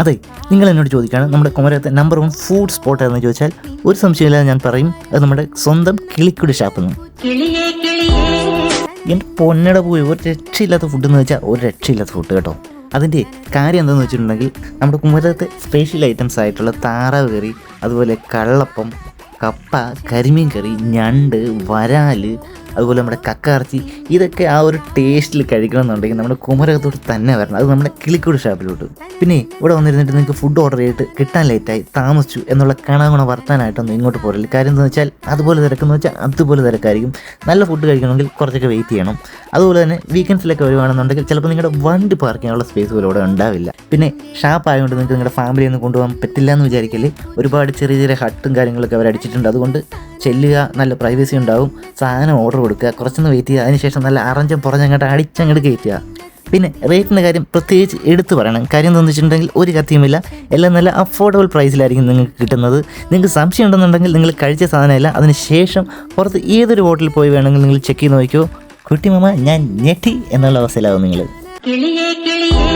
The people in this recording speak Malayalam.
അതെ നിങ്ങൾ എന്നോട് ചോദിക്കുകയാണ് നമ്മുടെ കുമരകത്തെ നമ്പർ വൺ ഫുഡ് സ്പോട്ട് എന്ന് ചോദിച്ചാൽ ഒരു സംശയമില്ലാതെ ഞാൻ പറയും അത് നമ്മുടെ സ്വന്തം കിളിക്കുടി ഷാപ്പ് എന്ന് എന്റെ പൊന്നട പോയി ഒരു രക്ഷയില്ലാത്ത ഫുഡ് എന്ന് വെച്ചാൽ ഒരു രക്ഷയില്ലാത്ത ഫുഡ് കേട്ടോ. അതിന്റെ കാര്യം എന്താണെന്ന് വെച്ചിട്ടുണ്ടെങ്കിൽ നമ്മുടെ കുമരകത്തെ സ്പെഷ്യൽ ഐറ്റംസ് ആയിട്ടുള്ള താറാവ് കറി അതുപോലെ കള്ളപ്പം കപ്പ കരിമീൻ കറി ഞണ്ട് വരാൽ അതുപോലെ നമ്മുടെ കക്കാർച്ചി ഇതൊക്കെ ആ ഒരു ടേസ്റ്റിൽ കഴിക്കണം എന്നുണ്ടെങ്കിൽ നമ്മുടെ കുമരകത്തോട്ട് തന്നെ വരണം. അത് നമ്മുടെ കിളിക്കൂട് ഷാപ്പിലോട്ട്. പിന്നെ ഇവിടെ വന്നിരുന്നിട്ട് നിങ്ങൾക്ക് ഫുഡ് ഓർഡർ ചെയ്തിട്ട് കിട്ടാൻ ലേറ്റായി താമസിച്ചു എന്നുള്ള കണകുണ വർത്താനായിട്ടൊന്നും ഇങ്ങോട്ട് പോരല്ല കാര്യം എന്താണെന്ന് വെച്ചാൽ അതുപോലെ തിരക്കെന്ന് വെച്ചാൽ അതുപോലെ തിരക്കായിരിക്കും. നല്ല ഫുഡ് കഴിക്കണമെങ്കിൽ കുറച്ചൊക്കെ വെയിറ്റ് ചെയ്യണം. അതുപോലെ തന്നെ വീക്കെൻഡ്സിലൊക്കെ വരുവാണെന്നുണ്ടെങ്കിൽ ചിലപ്പോൾ നിങ്ങളുടെ വണ്ടി പാർക്ക് ചെയ്യാനുള്ള സ്പേസ് പോലും ഇവിടെ ഉണ്ടാവില്ല. പിന്നെ ഷാപ്പ് ആയതുകൊണ്ട് നിങ്ങൾക്ക് നിങ്ങളുടെ ഫാമിലി ഒന്നും കൊണ്ടുപോകാൻ പറ്റില്ല എന്ന് വിചാരിക്കല്ലേ ഒരുപാട് ചെറിയ ചെറിയ ഹട്ടും കാര്യങ്ങളൊക്കെ അവർ അടിച്ചിട്ടുണ്ട് അതുകൊണ്ട് ചെല്ലുക നല്ല പ്രൈവസി ഉണ്ടാവും സാധനം ഓർഡർ കൊടുക്കുക കുറച്ചൊന്ന് വെയിറ്റ് ചെയ്യുക അതിനുശേഷം നല്ല അറഞ്ചും പുറഞ്ഞങ്ങോട്ട് അടിച്ചങ്ങോട്ട് കയറ്റുക. പിന്നെ റേറ്റിന്റെ കാര്യം പ്രത്യേകിച്ച് എടുത്തു പറയണം. കാര്യം എന്താണെന്ന് വെച്ചിട്ടുണ്ടെങ്കിൽ ഒരു കത്തിയുമില്ല. എല്ലാം നല്ല അഫോർഡബിൾ പ്രൈസിലായിരിക്കും നിങ്ങൾക്ക് കിട്ടുന്നത്. നിങ്ങൾക്ക് സംശയം ഉണ്ടെന്നുണ്ടെങ്കിൽ നിങ്ങൾ കഴിച്ച സാധനമല്ല അതിന് ശേഷം പുറത്ത് ഏതൊരു ഹോട്ടലിൽ പോയി വേണമെങ്കിൽ നിങ്ങൾ ചെക്ക് ചെയ്ത് നോക്കിയോ കുട്ടിമാമ ഞാൻ ഞെട്ടി എന്നുള്ള അവസ്ഥയിലാവും നിങ്ങൾ. കിളിയേ കിളിയേ.